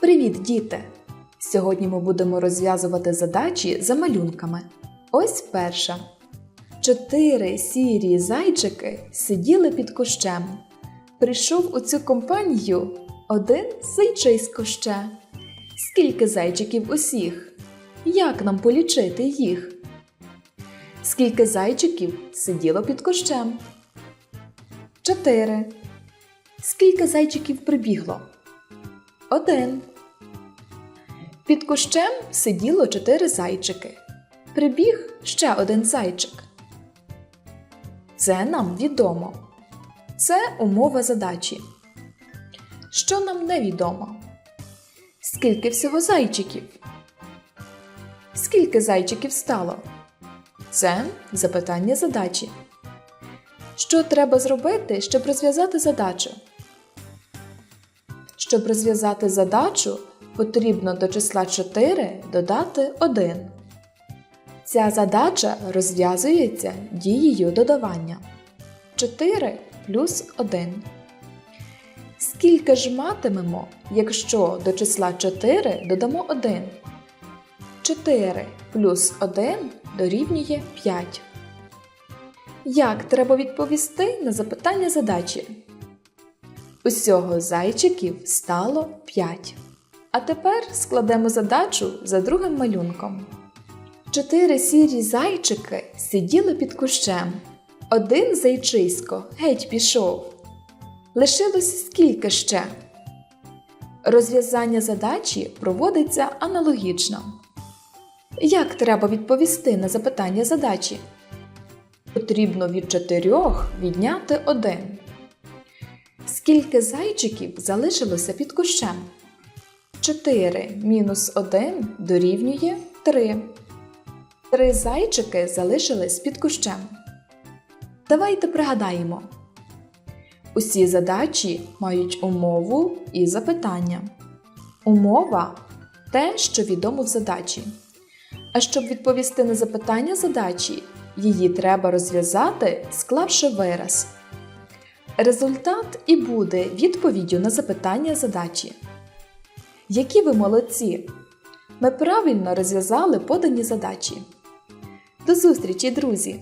Привіт, діти! Сьогодні ми будемо розв'язувати задачі за малюнками. Ось перша. Чотири сірі зайчики сиділи під кущем. Прийшов у цю компанію один зайчисько ще. Скільки зайчиків усіх? Як нам полічити їх? Скільки зайчиків сиділо під кущем? Чотири. Скільки зайчиків прибігло? Один. Під кущем сиділо чотири зайчики. Прибіг ще один зайчик. Це нам відомо. Це умова задачі. Що нам невідомо? Скільки всього зайчиків? Скільки зайчиків стало? Це запитання задачі. Що треба зробити, щоб розв'язати задачу? Щоб розв'язати задачу, потрібно до числа 4 додати 1. Ця задача розв'язується дією додавання. 4 плюс 1. Скільки ж матимемо, якщо до числа 4 додамо 1? 4 плюс 1 дорівнює 5. Як треба відповісти на запитання задачі? Усього зайчиків стало 5. А тепер складемо задачу за другим малюнком. Чотири сірі зайчики сиділи під кущем. Один зайчисько геть пішов. Лишилось скільки ще? Розв'язання задачі проводиться аналогічно. Як треба відповісти на запитання задачі? Потрібно від чотирьох відняти один. Скільки зайчиків залишилося під кущем? 4 мінус 1 дорівнює 3. Три зайчики залишились під кущем. Давайте пригадаємо. Усі задачі мають умову і запитання. Умова те, що відомо в задачі. А щоб відповісти на запитання задачі, її треба розв'язати, склавши вираз. Результат і буде відповіддю на запитання задачі. Які ви молодці! Ми правильно розв'язали подані задачі. До зустрічі, друзі!